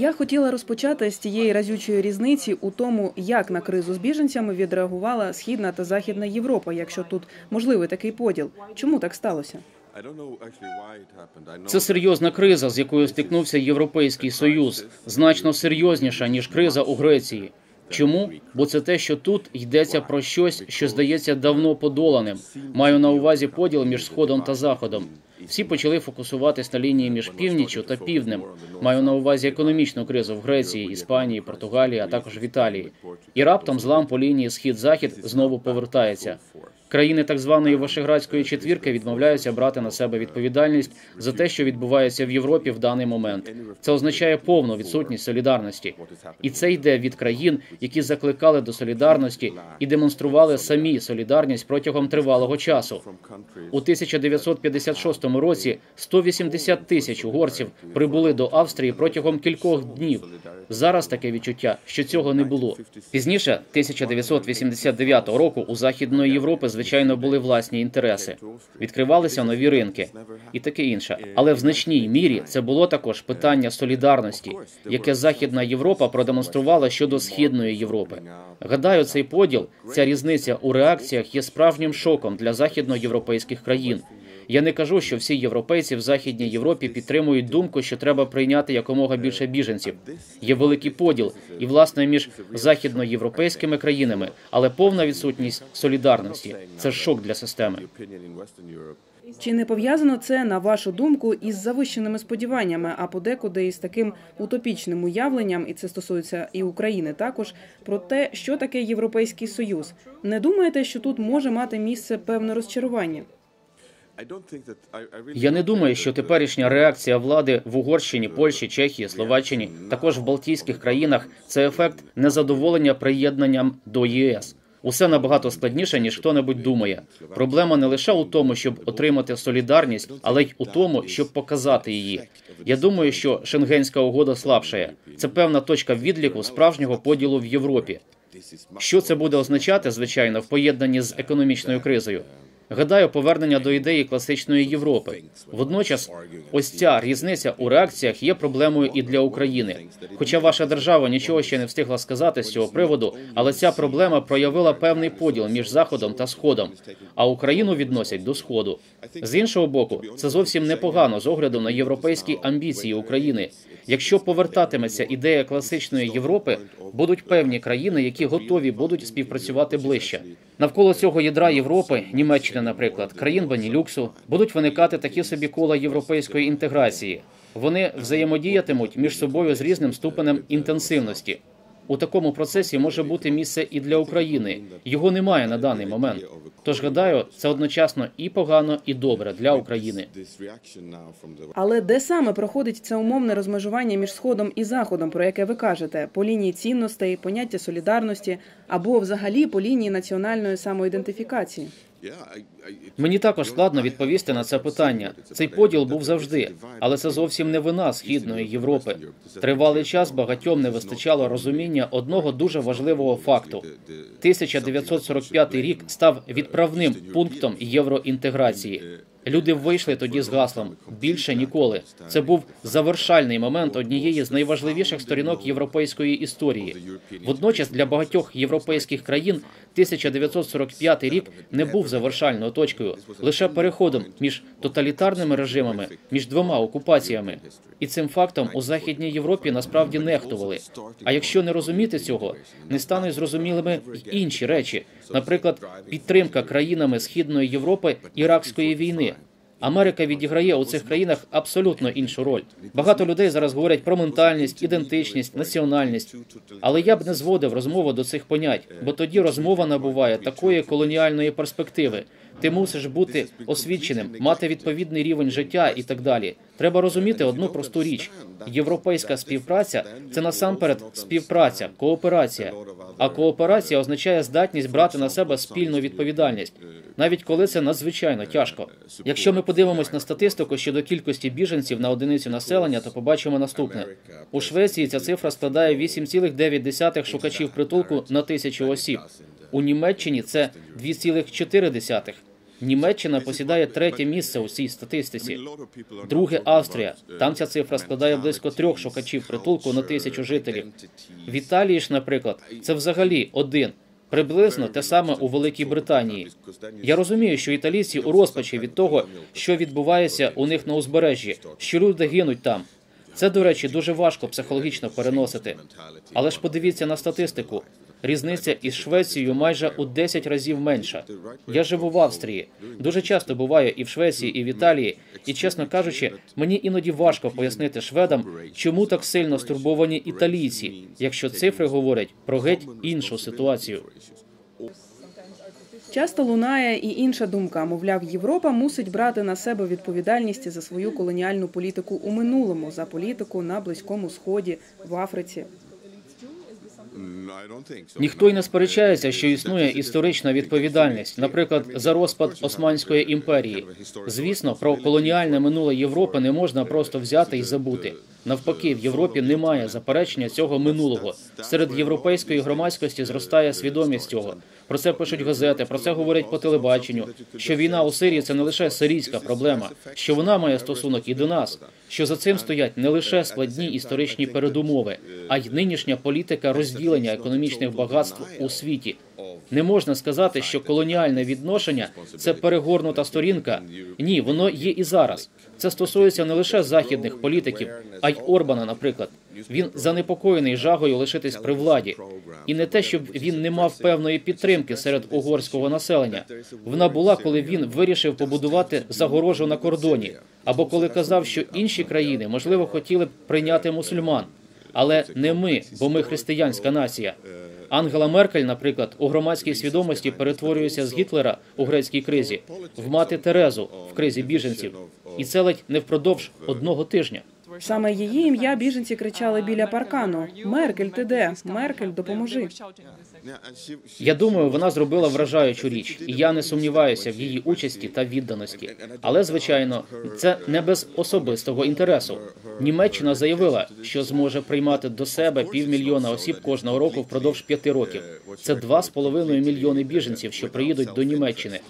Я хотіла розпочати з тієї разючої різниці у тому, як на кризу з біженцями відреагувала східна та західна Європа, якщо тут можливий такий поділ. Чому так сталося? Це серйозна криза, з якою стикнувся Європейський Союз, значно серйозніша ніж криза у Греції. Чому? Бо це те, що тут йдеться про щось, що здається давно подоланим. Маю на увазі поділ між сходом та заходом. Всі почали фокусуватись на лінії між північю та півднем. Маю на увазі економічну кризу в Греції, Іспанії, Португалії, а також в Італії. І раптом злам по лінії схід-захід знову повертається. Країни так званої Вишеградської четвірки відмовляються брати на себе відповідальність за те, що відбувається в Європі в даний момент. Це означає повну відсутність солідарності, і це йде від країн, які закликали до солідарності і демонстрували самі солідарність протягом тривалого часу. У 1956 році 180 тисяч угорців прибули до Австрії протягом кількох днів. Зараз таке відчуття, що цього не було. Пізніше 1989 року у західної Європи звичайно були власні інтереси, відкривалися нові ринки і таке інше. Але в значній мірі це було також питання солідарності, яке Західна Європа продемонструвала щодо східної Європи. Гадаю, цей поділ, ця різниця у реакціях є справжнім шоком для західноєвропейських країн. Я не кажу, що всі європейці в західній Європі підтримують думку, що треба прийняти якомога більше біженців. Є великий поділ і власне між західноєвропейськими країнами, але повна відсутність солідарності це шок для системи. Чи не пов'язано це на вашу думку із завищеними сподіваннями, а подекуди із таким утопічним уявленням, і це стосується і України також про те, що таке європейський союз? Не думаєте, що тут може мати місце певне розчарування? Я не думаю, що теперішня реакція влади в Угорщині, Польщі, Чехії, Словаччині, також в Балтійських країнах це ефект незадоволення приєднанням до ЄС. Усе набагато складніше ніж хто-небудь думає. Проблема не лише у тому, щоб отримати солідарність, але й у тому, щоб показати її. Я думаю, що шенгенська угода слабшає. Це певна точка відліку справжнього поділу в Європі. Що це буде означати, звичайно, в поєднанні з економічною кризою? Гадаю, повернення до ідеї класичної Європи. Водночас, ось ця різниця у реакціях є проблемою і для України. Хоча ваша держава нічого ще не встигла сказати з цього приводу, але ця проблема проявила певний поділ між заходом та сходом. А Україну відносять до сходу. З іншого боку, це зовсім непогано з огляду на європейські амбіції України. Якщо повертатиметься ідея класичної Європи, будуть певні країни, які готові будуть співпрацювати ближче. Навколо цього ядра Європи, Німеччини, наприклад, країн Банілюксу будуть виникати такі собі кола європейської інтеграції. Вони взаємодіятимуть між собою з різним ступенем інтенсивності. У такому процесі може бути місце і для України. Його немає на даний момент. Тож гадаю, це одночасно і погано, і добре для України. Але де саме проходить це умовне розмежування між сходом і заходом, про яке ви кажете, по лінії цінностей, поняття солідарності або взагалі по лінії національної самоідентифікації? Мені також складно відповісти на це питання. Цей поділ був завжди, але це зовсім не вина східної Європи. Тривалий час багатьом не вистачало розуміння одного дуже важливого факту: 1945 рік став відправним пунктом євроінтеграції. Люди вийшли тоді з гаслом більше ніколи. Це був завершальний момент однієї з найважливіших сторінок європейської історії. Водночас для багатьох європейських країн 1945 рік не був завершальною точкою, лише переходом між тоталітарними режимами, між двома окупаціями. І цим фактом у західній Європі насправді нехтували. А якщо не розуміти цього, не стануть зрозумілими й інші речі, наприклад, підтримка країнами східної Європи іракської війни. Америка відіграє у цих країнах абсолютно іншу роль. Багато людей зараз говорять про ментальність, ідентичність, національність. Але я б не зводив розмову до цих понять, бо тоді розмова набуває такої колоніальної перспективи. Ти мусиш бути освіченим, мати відповідний рівень життя і так далі. Треба розуміти одну просту річ: європейська співпраця це насамперед співпраця, кооперація. А кооперація означає здатність брати на себе спільну відповідальність, навіть коли це надзвичайно тяжко. Якщо ми подивимось на статистику щодо кількості біженців на одиницю населення, то побачимо наступне: у Швеції ця цифра складає 8,9 шукачів притулку на тисячу осіб. У Німеччині це 2,4. Німеччина посідає третє місце у цій статистиці. Друге Австрія. Там ця цифра складає близько трьох шукачів притулку на тисячу жителів. В Італії ж, наприклад, це взагалі один. Приблизно те саме у Великій Британії. Я розумію, що італійці у розпачі від того, що відбувається у них на узбережжі, що люди гинуть там. Це, до речі, дуже важко психологічно переносити. Але ж подивіться на статистику. Різниця із Швецією майже у 10 разів менша. Я живу в Австрії. Дуже часто буваю і в Швеції, і в Італії. І чесно кажучи, мені іноді важко пояснити шведам, чому так сильно стурбовані італійці, якщо цифри говорять про геть іншу ситуацію. Часто лунає і інша думка. Мовляв, Європа мусить брати на себе відповідальність за свою колоніальну політику у минулому, за політику на близькому сході, в Африці. Ніхто й не сперечається, що існує історична відповідальність, наприклад, за розпад Османської імперії. Звісно, про колоніальне минуле Європи не можна просто взяти і забути. Навпаки, в Європі немає заперечення цього минулого. Серед європейської громадськості зростає свідомість цього. Про це пишуть газети, про це говорять по телебаченню. Що війна у Сирії це не лише сирійська проблема, що вона має стосунок і до нас. Що за цим стоять не лише складні історичні передумови, а й нинішня політика розділення економічних багатств у світі. Не можна сказати, що колоніальне відношення це перегорнута сторінка. Ні, воно є і зараз. Це стосується не лише західних політиків, а й Орбана, наприклад. Він занепокоєний жагою лишитись при владі, і не те, щоб він не мав певної підтримки серед угорського населення. Вона була, коли він вирішив побудувати загорожу на кордоні, або коли казав, що інші країни можливо хотіли б прийняти мусульман, але не ми, бо ми християнська нація. Ангела Меркель, наприклад, у громадській свідомості перетворюється з Гітлера у грецькій кризі в мати Терезу в кризі біженців, і це ледь не впродовж одного тижня. Саме її ім'я біженці кричали біля паркану: Меркель, ти де? Меркель, допоможи. Я думаю, вона зробила вражаючу річ, і я не сумніваюся в її участі та відданості. Але звичайно, це не без особистого інтересу. Німеччина заявила, що зможе приймати до себе півмільйона осіб кожного року впродовж п'яти років. Це два з половиною мільйони біженців, що приїдуть до Німеччини.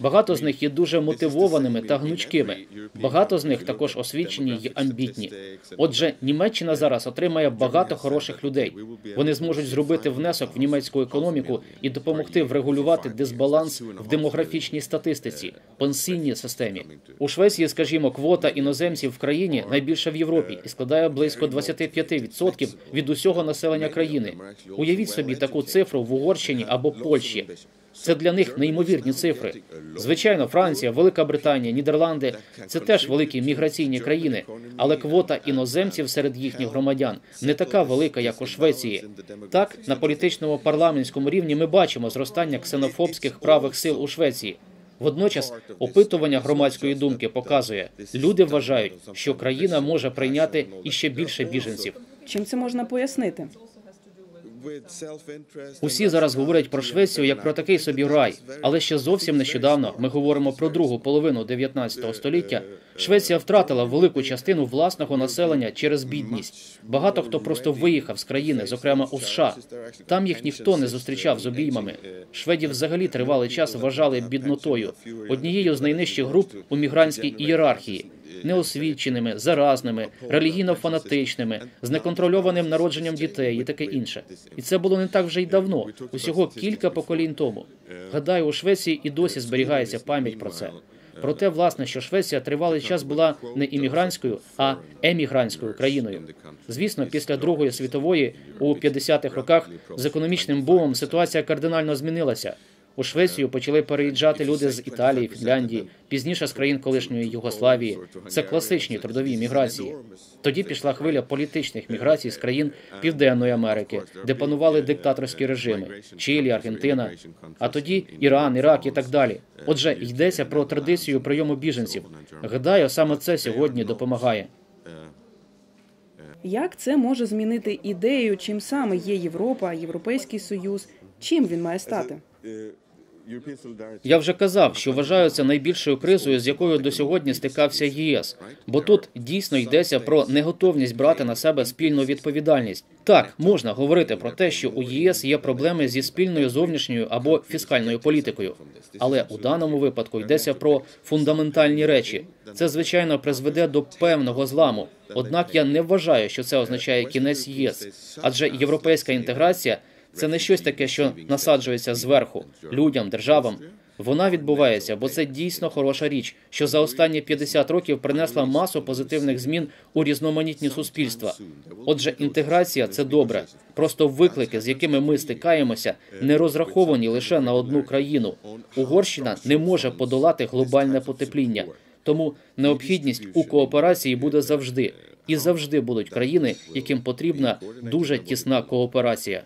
Багато з них є дуже мотивованими та гнучкими. Багато з них також освічені й амбітні. Отже, Німеччина зараз отримає багато хороших людей. Вони зможуть зробити внесок в німецьку економіку і допомогти врегулювати дисбаланс в демографічній статистиці, пенсійній системі. У Швеції, скажімо, квота іноземців в країні найбільша в Європі і складає близько 25% від усього населення країни. Уявіть собі таку цифру в Угорщині або Польщі. Це для них неймовірні цифри. Звичайно, Франція, Велика Британія, Нідерланди це теж великі міграційні країни, але квота іноземців серед їхніх громадян не така велика, як у Швеції. Так, на політичному парламентському рівні ми бачимо зростання ксенофобських правих сил у Швеції. Водночас опитування громадської думки показує, люди вважають, що країна може прийняти іще більше біженців. Чим це можна пояснити? Усі зараз говорять про Швецію як про такий собі рай, але ще зовсім нещодавно ми говоримо про другу половину 19 століття. Швеція втратила велику частину власного населення через бідність. Багато хто просто виїхав з країни, зокрема у США. Там їх ніхто не зустрічав з обіймами. Шведів взагалі тривалий час вважали біднотою, однією з найнижчих груп у мігрантській ієрархії. Неосвіченими, заразними, релігійно-фанатичними, з неконтрольованим народженням дітей і таке інше. І це було не так вже й давно, усього кілька поколінь тому. Гадаю, у Швеції і досі зберігається пам'ять про це. Про те, власне, що Швеція тривалий час була не іммігрантською, а емігрантською країною. Звісно, після Другої світової у 50-х роках з економічним бумом ситуація кардинально змінилася. У Швецію почали переїжджати люди з Італії, Фінляндії, пізніше з країн колишньої Югославії. Це класичні трудові міграції. Тоді пішла хвиля політичних міграцій з країн Південної Америки, де панували диктаторські режими Чилі, Аргентина, а тоді Іран, Ірак і так далі. Отже, йдеться про традицію прийому біженців. Гадаю, саме це сьогодні допомагає. Як це може змінити ідею, чим саме є Європа, Європейський Союз? Чим він має стати? Я вже казав, що вважаю це найбільшою кризою, з якою до сьогодні стикався ЄС. Бо тут дійсно йдеться про неготовність брати на себе спільну відповідальність. Так, можна говорити про те, що у ЄС є проблеми зі спільною зовнішньою або фіскальною політикою. Але у даному випадку йдеться про фундаментальні речі. Це звичайно призведе до певного зламу. Однак я не вважаю, що це означає кінець ЄС, адже європейська інтеграція це не щось таке, що насаджується зверху людям, державам. Вона відбувається, бо це дійсно хороша річ, що за останні 50 років принесла масу позитивних змін у різноманітні суспільства. Отже, інтеграція це добре. Просто виклики, з якими ми стикаємося, не розраховані лише на одну країну. Угорщина не може подолати глобальне потепління. Тому необхідність у кооперації буде завжди, і завжди будуть країни, яким потрібна дуже тісна кооперація.